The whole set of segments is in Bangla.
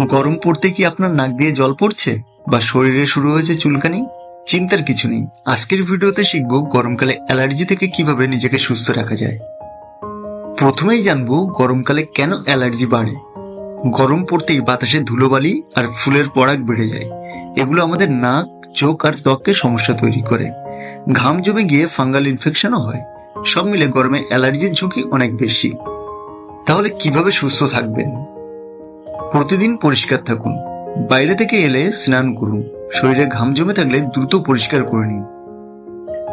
গরম পড়তে কি আপনার নাক দিয়ে জল পড়ছে? বা শরীরে শুরু হয়েছে চুলকানি? চিন্তার কিছু নেই। আজকের ভিডিওতে শিখব গরমকালে অ্যালার্জি থেকে কীভাবে নিজেকে সুস্থ রাখা যায়। প্রথমেই জানব গরমকালে কেন অ্যালার্জি বাড়ে। গরম পড়তেই বাতাসে ধুলোবালি আর ফুলের পরাগ বেড়ে যায়। এগুলো আমাদের নাক, চোখ আর ত্বককে সমস্যা তৈরি করে। ঘাম জমে গিয়ে ফাঙ্গাল ইনফেকশনও হয়। সব মিলে গরমে অ্যালার্জির ঝুঁকি অনেক বেশি। তাহলে কীভাবে সুস্থ থাকবেন? প্রতিদিন পরিষ্কার থাকুন। বাইরে থেকে এলে স্নান করুন। শরীরে ঘাম জমে থাকলে দ্রুত পরিষ্কার করে নিন।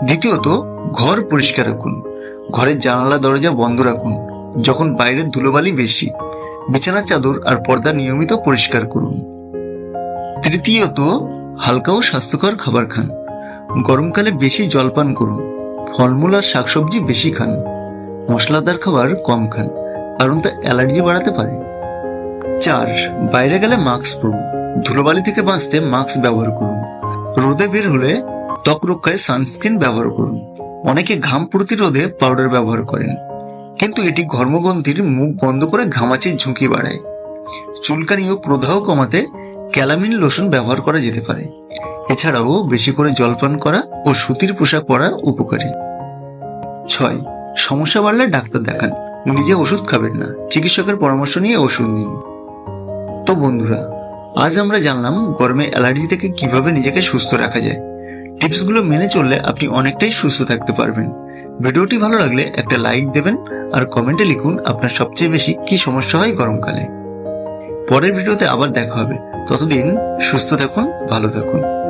দ্বিতীয়ত, ঘর পরিষ্কার রাখুন। ঘরের জানালা, দরজা বন্ধ রাখুন। যখন বাইরের ধুলোবালি বেশি, বিছানার চাদর আর পর্দা নিয়মিত পরিষ্কার করুন। তৃতীয়ত, হালকা ও স্বাস্থ্যকর খাবার খান। গরমকালে বেশি জলপান করুন। ফলমূল আর শাকসবজি বেশি খান। মশলাদার খাবার কম খান, কারণ তা অ্যালার্জি বাড়াতে পারে। চার, বাইরে গেলে মাস্ক পরুন। ধুলোবালি থেকে বাঁচতে মাস্ক ব্যবহার করুন। রোদে বের হলে ত্বক রক্ষায় সানস্ক্রিন ব্যবহার করুন। অনেকে ঘাম প্রতিরোধে পাউডার ব্যবহার করেন। কিন্তু এটি ঘর্মগ্রন্থির মুখ বন্ধ করে ঘামাচির ঝুঁকি বাড়ায়। চুলকানি ও প্রদাহ কমাতে ক্যালামিন লোশন ব্যবহার করা যেতে পারে। এছাড়াও বেশি করে জলপান করা ও সুতির পোশাক পরা উপকারী। ছয়, সমস্যা বাড়লে ডাক্তার দেখান। নিজে ওষুধ খাবেন না। চিকিৎসকের পরামর্শ নিয়ে ওষুধ নিন। তো বন্ধুরা, আজ আমরা জানলাম গরমে অ্যালার্জি থেকে কীভাবে নিজেকে সুস্থ রাখা যায়। টিপসগুলো মেনে চললে আপনি অনেকটাই সুস্থ থাকতে পারবেন। ভিডিওটি ভালো লাগলে একটা লাইক দেবেন আর কমেন্টে লিখুন আপনার সবচেয়ে বেশি কি সমস্যা হয় গরমকালে। পরের ভিডিওতে আবার দেখা হবে। ততদিন সুস্থ থাকুন, ভালো থাকুন।